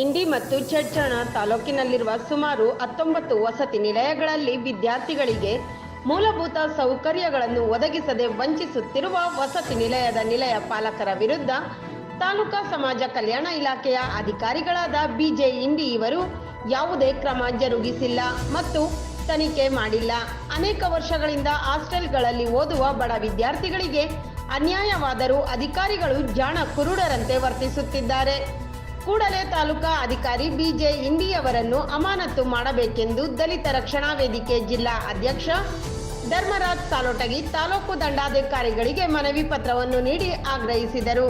ಇಂಡಿ ಮತ್ತು ಚಡ್ಚಣ ತಾಲೂಕಿನಲ್ಲಿರುವ ಸುಮಾರು ಹತ್ತೊಂಬತ್ತು ವಸತಿ ನಿಲಯಗಳಲ್ಲಿ ವಿದ್ಯಾರ್ಥಿಗಳಿಗೆ ಮೂಲಭೂತ ಸೌಕರ್ಯಗಳನ್ನು ಒದಗಿಸದೆ ವಂಚಿಸುತ್ತಿರುವ ವಸತಿ ನಿಲಯದ ನಿಲಯ ಪಾಲಕರ ವಿರುದ್ಧ ತಾಲೂಕಾ ಸಮಾಜ ಕಲ್ಯಾಣ ಇಲಾಖೆಯ ಅಧಿಕಾರಿಗಳಾದ ಬಿಜೆ ಇಂಡಿ ಇವರು ಯಾವುದೇ ಕ್ರಮ ಜರುಗಿಸಿಲ್ಲ ಮತ್ತು ತನಿಖೆ ಮಾಡಿಲ್ಲ. ಅನೇಕ ವರ್ಷಗಳಿಂದ ಹಾಸ್ಟೆಲ್ಗಳಲ್ಲಿ ಓದುವ ಬಡ ವಿದ್ಯಾರ್ಥಿಗಳಿಗೆ ಅನ್ಯಾಯವಾದರೂ ಅಧಿಕಾರಿಗಳು ಜಾಣ ಕುರುಡರಂತೆ ವರ್ತಿಸುತ್ತಿದ್ದಾರೆ. ಕೂಡಲೇ ತಾಲೂಕಾ ಅಧಿಕಾರಿ ಬಿಜೆ ಇಂಡಿಯವರನ್ನು ಅಮಾನತು ಮಾಡಬೇಕೆಂದು ದಲಿತ ರಕ್ಷಣಾ ವೇದಿಕೆ ಜಿಲ್ಲಾ ಅಧ್ಯಕ್ಷ ಧರ್ಮರಾಜ್ ಸಾಲೋಟಗಿ ತಾಲೂಕು ದಂಡಾಧಿಕಾರಿಗಳಿಗೆ ಮನವಿ ಪತ್ರವನ್ನು ನೀಡಿ ಆಗ್ರಹಿಸಿದರು.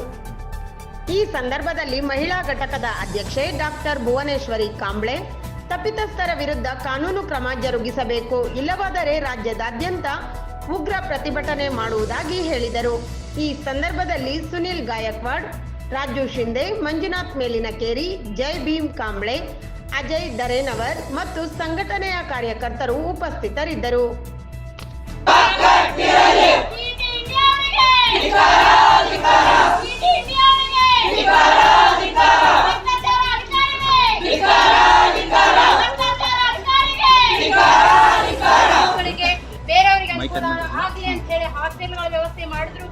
ಈ ಸಂದರ್ಭದಲ್ಲಿ ಮಹಿಳಾ ಘಟಕದ ಅಧ್ಯಕ್ಷೆ ಡಾಕ್ಟರ್ ಭುವನೇಶ್ವರಿ ಕಾಂಬ್ಳೆ, ತಪ್ಪಿತಸ್ಥರ ವಿರುದ್ಧ ಕಾನೂನು ಕ್ರಮ ಜರುಗಿಸಬೇಕು, ಇಲ್ಲವಾದರೆ ರಾಜ್ಯದಾದ್ಯಂತ ಉಗ್ರ ಪ್ರತಿಭಟನೆ ಮಾಡುವುದಾಗಿ ಹೇಳಿದರು. ಈ ಸಂದರ್ಭದಲ್ಲಿ ಸುನಿಲ್ ಗಾಯಕ್ವಾಡ್ ರಾಜು ಶಿಂದೆ ಮಂಜುನಾಥ್ ಮೇಲಿನಕೇರಿ ಜೈ ಭೀಮ್ ಕಾಂಬ್ಳೆ ಅಜಯ್ ದರೇನವರ್ ಮತ್ತು ಸಂಘಟನೆಯ ಕಾರ್ಯಕರ್ತರು ಉಪಸ್ಥಿತರಿದ್ದರು.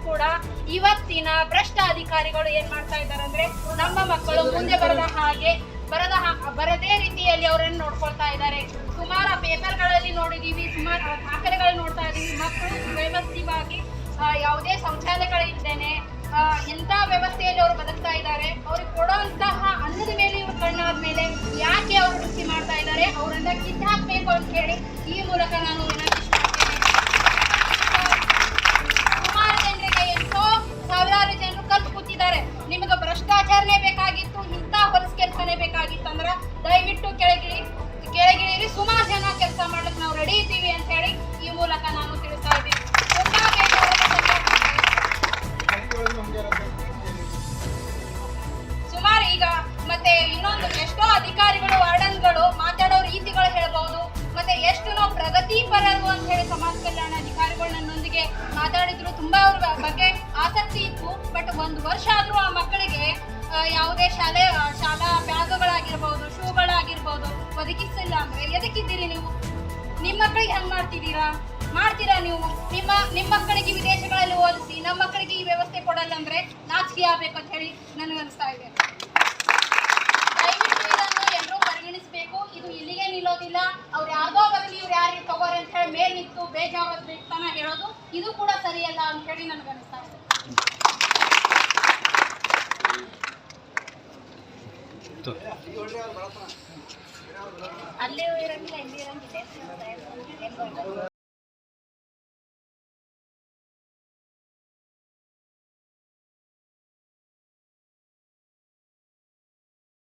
ಕೂಡ ಇವತ್ತಿನ ಭ್ರಷ್ಟ ಅಧಿಕಾರಿಗಳು ಏನ್ ಮಾಡ್ತಾ ಇದ್ದಾರೆ ಅಂದ್ರೆ ನಮ್ಮ ಮಕ್ಕಳು ಮುಂದೆ ಬರದ ಹಾಗೆ ಬರದ ಬರದೇ ರೀತಿಯಲ್ಲಿ ಅವರನ್ನು ನೋಡ್ಕೊಳ್ತಾ ಇದ್ದಾರೆ. ಸುಮಾರು ಪೇಪರ್ಗಳಲ್ಲಿ ನೋಡಿದೀವಿ, ಸುಮಾರು ದಾಖಲೆಗಳು ನೋಡ್ತಾ ಇದ್ದೀವಿ ಮಕ್ಕಳು ವ್ಯವಸ್ಥಿತವಾಗಿ ಯಾವುದೇ ಶೌಚಾಲಯಗಳಿದ್ದೇನೆ ಎಂತ ವ್ಯವಸ್ಥೆಯಲ್ಲಿ ಅವರು ಬದುಕ್ತಾ ಇದ್ದಾರೆ. ಅವ್ರಿಗೆ ಕೊಡುವಂತಹ ಅನ್ನದ ಮೇಲೆ ಇವ್ರು ಕಣ್ಣಾದ ಮೇಲೆ ಯಾಕೆ ಅವರು ವೃತ್ತಿ ಮಾಡ್ತಾ ಇದ್ದಾರೆ, ಅವರನ್ನ ಕಿತ್ತಾಕ್ಬೇಕು ಅಂತ ಹೇಳಿ ಈ ಕೆಲಸನೇ ಬೇಕಾಗಿತ್ತು ಅಂದ್ರೆ ದಯವಿಟ್ಟು ಕೆಳಗಿಳಿ ಕೆಳಗಿಳಿರಿ. ಸುಮಾರು ಜನ ಕೆಲಸ ಮಾಡ್ಲಿಕ್ಕೆ ನಾವು ರೆಡಿ ಇದ್ದೀವಿ ಅಂತ ಹೇಳಿ ಈ ಮೂಲಕ ನಾನು ತಿಳಿಸ್ತಾ ಇದ್ದೀನಿ. ಸುಮಾರು ಈಗ ಮತ್ತೆ ಇನ್ನೊಂದು ಎಷ್ಟೋ ಅಧಿಕಾರಿಗಳು, ವಾರ್ಡನ್ಗಳು ಮಾತಾಡೋ ರೀತಿಗಳು ಹೇಳ್ಬಹುದು ಮತ್ತೆ ಎಷ್ಟು ನಾವು ಪ್ರಗತಿಪರರು ಅಂತ ಹೇಳಿ ಸಮಾಜ ಕಲ್ಯಾಣ ಅಧಿಕಾರಿಗಳು ನನ್ನೊಂದಿಗೆ ಮಾತಾಡಿದ್ರು, ತುಂಬಾ ಅವ್ರ ಬಗ್ಗೆ ಆಸಕ್ತಿ ಇತ್ತು. ಬಟ್ ಒಂದು ವರ್ಷ ಆದ್ರೂ ಯಾವುದೇ ಶಾಲೆ ಶಾಲಾ ಬ್ಯಾಗುಗಳಾಗಿರ್ಬೋದು, ಶೂಗಳಾಗಿರ್ಬೋದು ಒದಗಿಸಿಲ್ಲ ಅಂದ್ರೆ ಎದಕ್ಕಿದ್ದೀರಿ ನೀವು? ನಿಮ್ಮ ಮಕ್ಕಳಿಗೆ ಹೆಂಗ್ ಮಾಡ್ತಿದ್ದೀರಾ? ಮಾಡ್ತೀರಾ ನೀವು? ನಿಮ್ಮ ನಿಮ್ಮ ಮಕ್ಕಳಿಗೆ ವಿದೇಶಗಳಲ್ಲಿ ಓದಿಸಿ, ನಮ್ಮ ಮಕ್ಕಳಿಗೆ ಈ ವ್ಯವಸ್ಥೆ ಕೊಡಲ್ಲ ಅಂದ್ರೆ ನಾಚಿಕೆ ಆಗ್ಬೇಕು ಅಂತ ಹೇಳಿ ನನಗೆ ಅನಿಸ್ತಾ ಇದೆ. ದಯವಿಟ್ಟು ಎಲ್ಲರೂ ಪರಿಗಣಿಸಬೇಕು. ಇದು ಇಲ್ಲಿಗೆ ನಿಲ್ಲೋದಿಲ್ಲ. ಅವ್ರು ಯಾವ್ದೋ ಬರಲಿ, ಇವ್ರು ಯಾರಿಗೆ ತಗೋರಿ ಅಂತ ಹೇಳಿ ಮೇಲ್ ನಿಂತು ಬೇಜಾವಾಬ್ದಾರಿತನ ಹೇಳೋದು. ಇದು ಕೂಡ ಸರಿಯಲ್ಲ ಅಂತ ಹೇಳಿ ನನಗೆ ಅನಿಸ್ತಾ ಇದೆ. ಅಲ್ಲೇ ಇರಂಗಿಲ್ಲ ಇಲ್ಲಿ ಇರಂಗಿಲ್ಲ.